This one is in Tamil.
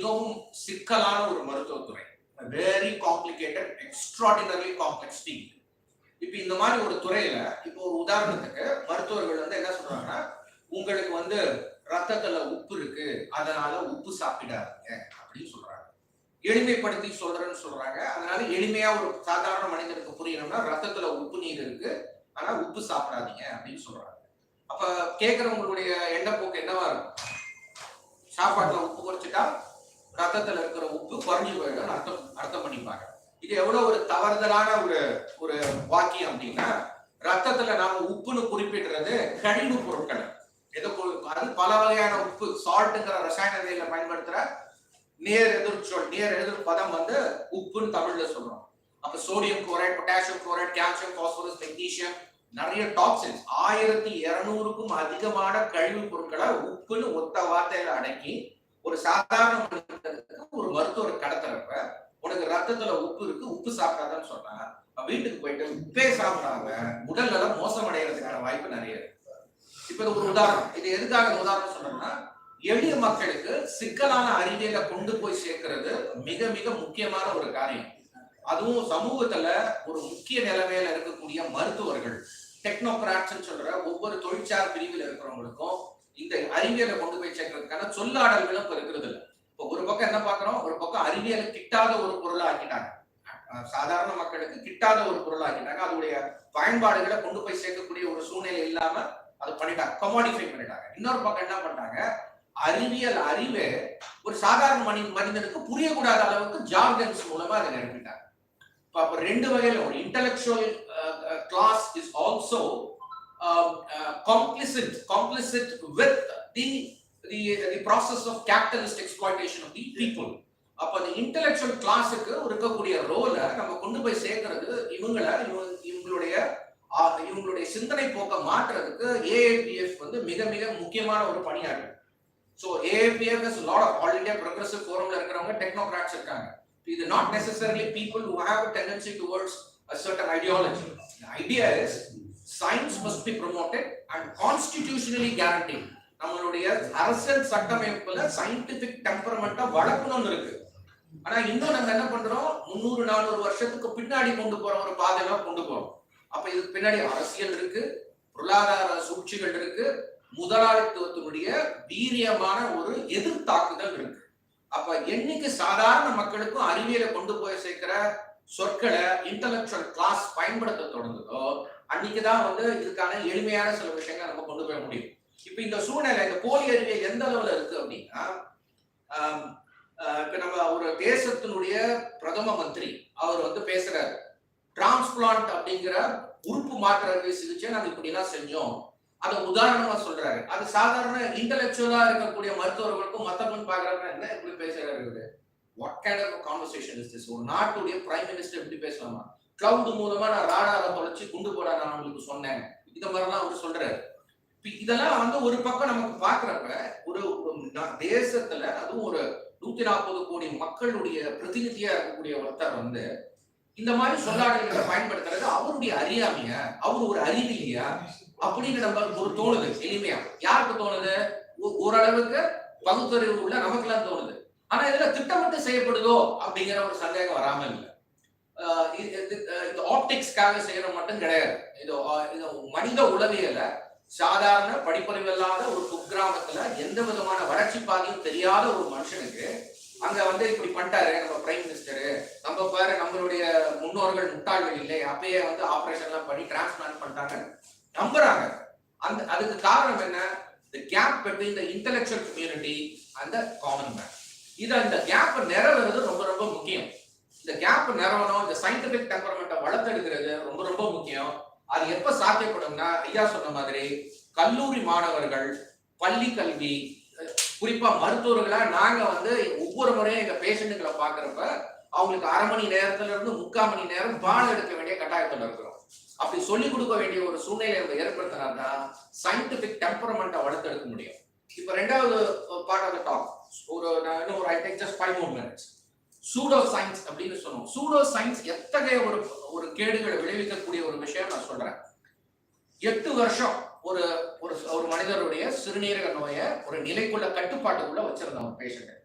மிகவும் சிக்கலான ஒரு மருத்துவத்துறை. Very complicated extraordinary complex field இப்போ இந்த மாதிரி ஒரு துறையில இப்போ ஒரு உதாரணத்துக்கு மருத்துவர்கள் வந்து என்ன சொல்றாங்கன்னா உங்களுக்கு வந்து ரத்தத்துல உப்பு இருக்கு அதனால உப்பு சாப்பிடாதீங்க அப்படின்னு சொல்றாங்க. எளிமைப்படுத்தி சொல்றேன்னு சொல்றாங்க. அதனால எளிமையா ஒரு சாதாரண மனிதனுக்கு புரியணும்னா ரத்தத்துல உப்பு நீர் இருக்கு ஆனா உப்பு சாப்பிடாதீங்க அப்படின்னு சொல்றாங்க. அப்ப கேட்கறவங்களுடைய எண்ணப்போக்கு என்னவா இருக்கும்? சாப்பாட்டுல உப்பு குறைச்சிட்டா ரத்தத்துல இருக்கிற உப்பு குறைஞ்சு போயிடும் அர்த்தம் அர்த்தம் பண்ணிப்பாங்க. இது எவ்வளவு ஒரு தவறுதலான ஒரு ஒரு வாக்கியம் அப்படின்னா ரத்தத்துல நாம உப்புன்னு குறிப்பிடுறது கழிவு பொருட்கள். எது அது பல வகையான உப்பு சால்ட்டுங்கிற ரசாயன விலையில பயன்படுத்துற நேர் எதிர் சொல் நேர் எதிர் பதம் வந்து உப்புன்னு தமிழ்ல சொல்றோம். அப்ப sodium chloride potassium chloride calcium phosphorus magnesium நிறைய டாக்ஸின்ஸ். ஆயிரத்தி இருநூறுக்கும் அதிகமான கழிவு பொருட்களை உப்புன்னு ஒத்த வார்த்தையில அடக்கி ஒரு சாதாரண ஒரு மருத்துவர் கடத்துறப்ப உனக்கு ரத்தத்துல உப்பு இருக்கு உப்பு சாப்பிடாதான்னு சொன்னா வீட்டுக்கு போயிட்டு உப்பே சாப்பிடாம உடல் நலம் மோசமடைகிறதுக்கான வாய்ப்பு நிறைய இருக்கு. இப்ப இது ஒரு உதாரணம். இது எதுக்காக உதாரணம் சொன்னோம்னா எளிய மக்களுக்கு சிக்கலான அறிவியலை கொண்டு போய் சேர்க்கிறது மிக மிக முக்கியமான ஒரு காரியம். அதுவும் சமூகத்துல ஒரு முக்கிய நிலைமையில இருக்கக்கூடிய மருத்துவர்கள் டெக்னோகிராட்ஸ் சொல்ற ஒவ்வொரு தொழிற்சார் பிரிவில் இருக்கிறவங்களுக்கும் இந்த அறிவியலை கொண்டு போய் சேர்க்கறதுக்கான சொல்லாடல்களும் இப்ப இருக்கிறது இல்லை இப்போ ஒரு பக்கம் என்ன பாக்குறோம்? ஒரு பக்கம் அறிவியலை கிட்டாத ஒரு பொருளா ஆக்கிட்டாங்க சாதாரண மக்களுக்கு கிட்டாத ஒரு பொருளா ஆக்கிட்டாங்க அதோடைய பயன்பாடுகளை கொண்டு போய் சேர்க்கக்கூடிய ஒரு சூழ்நிலை இல்லாம அது பண்ணிட்டாங்க. கமாடிஃபை பண்ணிட்டாங்க. இன்னொரு பக்கம் என்ன பண்ணாங்க அறிவியல் அறிவை ஒரு சாதாரண மனி மனிதனுக்கு புரியக்கூடாத அளவுக்கு ஜார்கன்ஸ் மூலமா அதை நிரப்பிட்டாங்க இப்போ அப்போ ரெண்டு வகையில ஒரு intellectual class is also complicit complicit with the the the process of capitalist exploitation of the people. அப்ப அந்த இன்டெலெக்சுவல் கிளாஸுக்கு இருக்கக்கூடிய ரோல நம்ம கொண்டு போய் சேர்க்கறது இவங்களை இவங்களுடைய இவங்களுடைய சிந்தனை போக்க மாற்றுறதுக்கு ஏஏபிஎஃப் வந்து மிக மிக முக்கியமான ஒரு பணியா இருக்கு. So AAPF lot of all India progressive ஃபோரம்ல இருக்கிறவங்க டெக்னோகிராட்ஸ் இருக்காங்க. இது not necessarily people who have tendency towards a certain ideology idea is science must be promoted and constitutionally guarantee நம்மளுடைய அரசியல் சட்டமைப்புல சயின்டிபிக் டெம்பரமெண்ட்டை வளர்க்கணும்னு இருக்கு. ஆனா இன்னும் நம்ம என்ன பண்றோம்? முந்நூறு நானூறு வருஷத்துக்கு பின்னாடி கொண்டு போற ஒரு பாதையில கொண்டு போறோம். அப்ப இதுக்கு பின்னாடி அரசியல் இருக்கு பொருளாதார சூழ்ச்சிகள் இருக்கு முதலாளித்துவத்தினுடைய வீரியமான ஒரு எதிர்த்தாக்குதல் இருக்கு. அப்ப என்னைக்கு சாதாரண மக்களுக்கும் அறிவியலை கொண்டு போய் சேர்க்கிற சொற்களை இன்டலெக்சுவல் கிளாஸ் பயன்படுத்த தொடங்குதோ அன்னைக்குதான் வந்து இதுக்கான எளிமையான சில விஷயங்களை நம்ம கொண்டு போய் முடியும். இப்ப இந்த சூழ்நிலை இந்த போலி அறிவியல் எந்த அளவுல இருக்கு அப்படின்னா இப்ப நம்ம ஒரு தேசத்தினுடைய பிரதம மந்திரி அவர் வந்து பேசுறாரு. டிரான்ஸ்பிளான்ட் அப்படிங்கிற உறுப்பு மாற்ற அறுவை சிகிச்சை நாங்க இப்படி எல்லாம் செஞ்சோம். அதை உதாரணமா சொல்றாரு. அது சாதாரண இன்டலெக்சுவலா இருக்கக்கூடிய மருத்துவர்களுக்கும் மத்தவங்க பாக்குறாங்க என்ன இப்படி பேசுறாரு what kind of conversation is this ஒரு நாட்டுடைய பிரைம் மினிஸ்டர் எப்படி பேசலாமா? கிளவுட் மூலமா நான் ராடாரை தொலைச்சு குண்டு போட நான் உங்களுக்கு சொன்னேன். இந்த மாதிரிலாம் அவர் சொல்றாரு. இதெல்லாம் வந்து ஒரு பக்கம் நமக்கு பாக்குறப்ப ஒரு தேசத்துல அதுவும் ஒரு நூத்தி நாற்பது கோடி மக்களுடைய பிரதிநிதியா இருக்கக்கூடிய ஒருத்தர் வந்து இந்த மாதிரி சொல்லாடல்களை பயன்படுத்துறது அவருடைய அறியாமையா? அவர் ஒரு அறிவியலையா அப்படின்னு நம்ம ஒரு தோணுது எளிமையா. யாருக்கு தோணுது? ஓரளவுக்கு பகுத்தறிவு உள்ள நமக்கெல்லாம் தோணுது. ஆனா இதுல திட்டமிட்டு செய்யப்படுதோ அப்படிங்கிற ஒரு சந்தேகம் வராம இல்லை. இந்த ஆப்டிக்ஸ்க்காக செய்யற மட்டும் கிடையாது. இது மனித உளவியல சாதாரண படிப்பறிவு இல்லாத ஒரு குக்கிராமத்துல எந்த விதமான வளர்ச்சி பாதையும் தெரியாத ஒரு மனுஷனுக்கு அங்க வந்து இப்படி பண்ணிட்டாரு நம்ம பிரைம் மினிஸ்டரு நம்ம பாரு நம்மளுடைய முன்னோர்கள் முட்டாள்கள் இல்லை அப்பயே வந்து ஆபரேஷன் எல்லாம் பண்ணி டிரான்ஸ்பிளான் பண்ணிட்டாங்க நம்புறாங்க. அந்த அதுக்கு காரணம் என்ன? The gap between the intellectual community அந்த காமன் மேன் இது அந்த கேப் நிறவுறது ரொம்ப ரொம்ப முக்கியம். இந்த கேப் நிறவணும் இந்த சயின்டிபிக் டெம்பரமெண்ட்டை வளர்த்தெடுக்கிறது ரொம்ப ரொம்ப முக்கியம். அது எப்ப சாத்தியப்படும்னா ஐயா சொன்ன மாதிரி கல்லூரி மாணவர்கள் பள்ளி கல்வி குறிப்பா மருத்துவர்களா நாங்க வந்து ஒவ்வொரு முறையும் எங்க பேஷண்ட்டுகளை பாக்குறப்ப அவங்களுக்கு அரை மணி நேரத்துல இருந்து முக்கால் மணி நேரம் பாடம் எடுக்க வேண்டிய கட்டாயத்துல இருக்கிறோம். அப்படி சொல்லி கொடுக்க வேண்டிய ஒரு சூழ்நிலை ஏற்படுத்தினாதான் சயின்டிபிக் டெம்பரமெண்ட்டை வளர்த்தெடுக்க முடியும். இப்ப ரெண்டாவது பார்ட் ஆஃப் டாக் ஒரு இன்னும் ஒரு I take just five more minutes pseudo science அப்படின்னு சொன்னோம். சூடோ சயின்ஸ் எத்தகைய ஒரு ஒரு கேடுகளை விளைவிக்கக்கூடிய ஒரு விஷயம் நான் சொல்றேன். எட்டு வருஷம் ஒரு ஒரு ஒரு மனிதருடைய சிறுநீரக நோயை ஒரு நிலைக்குள்ள கட்டுப்பாட்டுக்குள்ள வச்சிருந்தோம் பேஷண்ட்